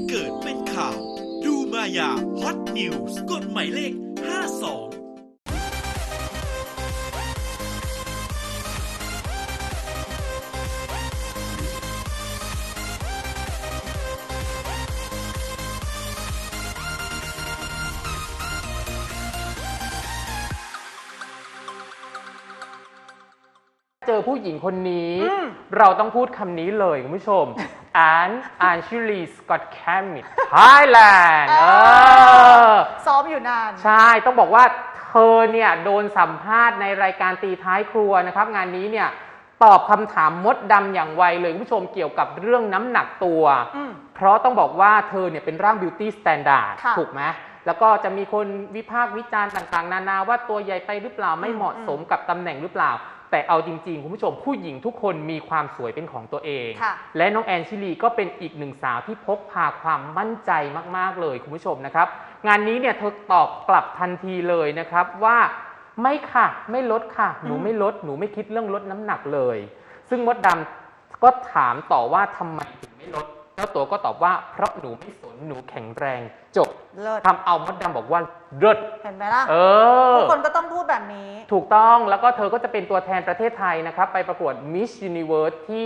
ตุเกิดเป็นข่าว ดูมายาฮอตนิวส์กฎหมายเลข 52เจอผู้หญิงคนนี้อืมเราต้องพูดคำนี้เลยคุณผู้ชม อันอันชิลีสกอตแคมมิดไทยแลนด์เออ ซ้อมอยู่นาน ใช่ ต้องบอกว่าเธอเนี่ยโดนสัมภาษณ์ในรายการตีท้ายครัวนะครับ งานนี้เนี่ยตอบคำถามมดดำอย่างไวเลยคุณผู้ชมเกี่ยวกับเรื่องน้ำหนักตัว อืม เพราะต้องบอกว่าเธอเนี่ยเป็นร่างบิวตี้สแตนดาร์ดค่ะ ถูกไหมแล้วก็จะมีคนวิพากษ์วิจารณ์ต่างๆ นานาว่าตัวใหญ่ไปหรือเปล่าไม่อืมเหมาะสมกับตำแหน่งหรือเปล่า แต่เอาจริงๆ คุณผู้ชมผู้หญิงทุกคนมีความสวยเป็นของตัวเอง ค่ะและน้องแอนชิลีก็เป็นอีกหนึ่งสาวที่พกพาความมั่นใจมากๆเลยคุณผู้ชมนะครับ งานนี้เนี่ยเธอตอบกลับทันทีเลยนะครับว่าไม่ค่ะไม่ลดค่ะ หนูอืมไม่ลดหนูไม่คิดเรื่องลดน้ำหนักเลย ซึ่งมดดำก็ถามต่อว่าทำไมถึงไม่ลดเจ้าตัวก็ตอบว่าเพราะหนูไม่สนหนูแข็งแรงจบเลิศทำเอามดดำบอกว่าเลิศเห็นไหมล่ะเออทุกคนก็ต้องพูดแบบนี้ ถูกต้องแล้วก็เธอก็จะเป็นตัวแทนประเทศไทยนะครับ ไปประกวด Miss Universe ที่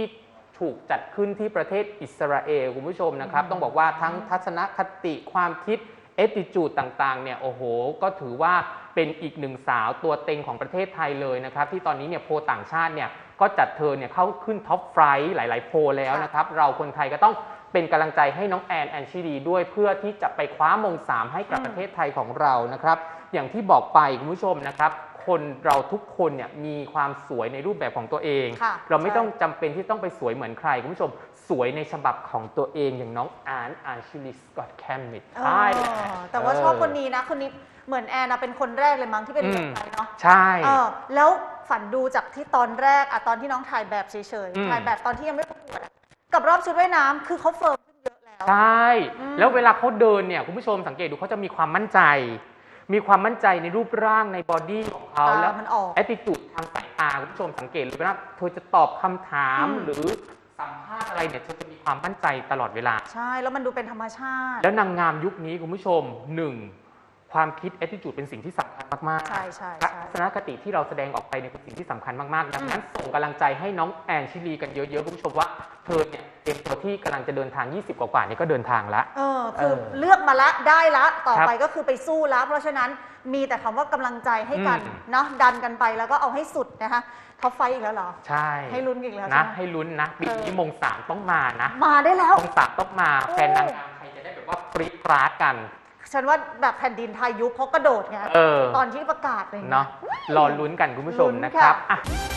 ถูกจัดขึ้นที่ประเทศอิสราเอลคุณผู้ชมนะครับ ต้องบอกว่าทั้งทัศนคติความคิด a t t i t u d e ต่างๆเนี่ยโอ้โห ก็ถือว่าเป็นอีกหนึ่งสาวตัวเต็งของประเทศไทยเลยนะครับ ที่ตอนนี้เนี่ยโพลต่างชาติเนี่ยก็จัดเธอเนี่ยเข้าขึ้นท็อปไฟหลาย ๆ โพลแล้วนะครับ เราคนไทยก็ต้อง เป็นกำลังใจให้น้องแอนแอนชิลีด้วยเพื่อที่จะไปคว้ามงสามให้กับอืมประเทศไทยของเรานะครับ อย่างที่บอกไปคุณผู้ชมนะครับ คนเราทุกคนเนี่ยมีความสวยในรูปแบบของตัวเอง ค่ะเราไม่ใช่ ต้องจำเป็นที่ต้องไปสวยเหมือนใครคุณผู้ชม สวยในฉบับของตัวเองอย่างน้องอานอานชิลิสกอตแคมมิดเอใช่อแต่ว่าชอบคนนี้นะ คนนี้เหมือนแอนนะเป็นคนแรกเลยมั้งที่เป็นแบบไทยเนาะใช่ เออแล้วฝันดูจากที่ตอนแรกอะตอนที่น้องถ่ายแบบเฉยอืม ๆถ่ายแบบตอนที่ยังไม่ประกวดอะ กับรอบชุดว่ายน้ำคือเขาเฟิร์มขึ้นเยอะแล้ว ใช่ อืม แล้วเวลาเขาเดินเนี่ยคุณผู้ชมสังเกตดูเขาจะมีความมั่นใจ มีความมั่นใจในรูปร่างในบอดี้ของเขาตาแล้ว มันออก แอ t ติจูดทางสายตาคุณผู้ชมสังเกตเลยว่าเธอจะตอบคำถามอืม หรือสัมภาษณ์อะไรเนี่ยเธอจะมีความมั่นใจตลอดเวลา ใช่ แล้วมันดูเป็นธรรมชาติ แล้วนางงามยุคนี้คุณผู้ชมหนึ่งความคิด attitude เป็นสิ่งที่สำคัญ มากๆใช่ใช่ทัใช่ศนคติที่เราแสดงออกไปเนี่ยเป็นสิ่งที่สำคัญมากๆ ดังนั้นส่งกำลังใจให้น้องแอนชิลีกันเยอะๆคุณผู้ชมว่าเธอเนี่ยเตรียมตัวที่กำลังจะเดินทาง 20 กว่าๆนี่ก็เดินทางละ เออคือเออเลือกมาละได้ละต่อครับไปก็คือไปสู้ละเพราะฉะนั้นมีแต่คำว่ากำลังใจให้กันอืม เนาะดันกันไปแล้วก็เอาให้สุดนะคะท็อปไฟอีกแล้วเหรอ ใช่ให้ลุ้นอีกแล้วนะใช่ไหม ให้ลุ้นนะปีเอนี้อมงสามต้องมานะมาได้แล้ว มงสามต้องมาโอ้แฟนนางงามไทยจะได้แบบว่าปรี๊ดปราดกัน ฉันว่าแบบแผ่นดินไทยยุคเขากระโดดไงเออ ตอนที่ประกาศอะไรอย่างเลยเนาะรอลุ้นกันคุณผู้ชมลุ้นนะครับค่ะอะ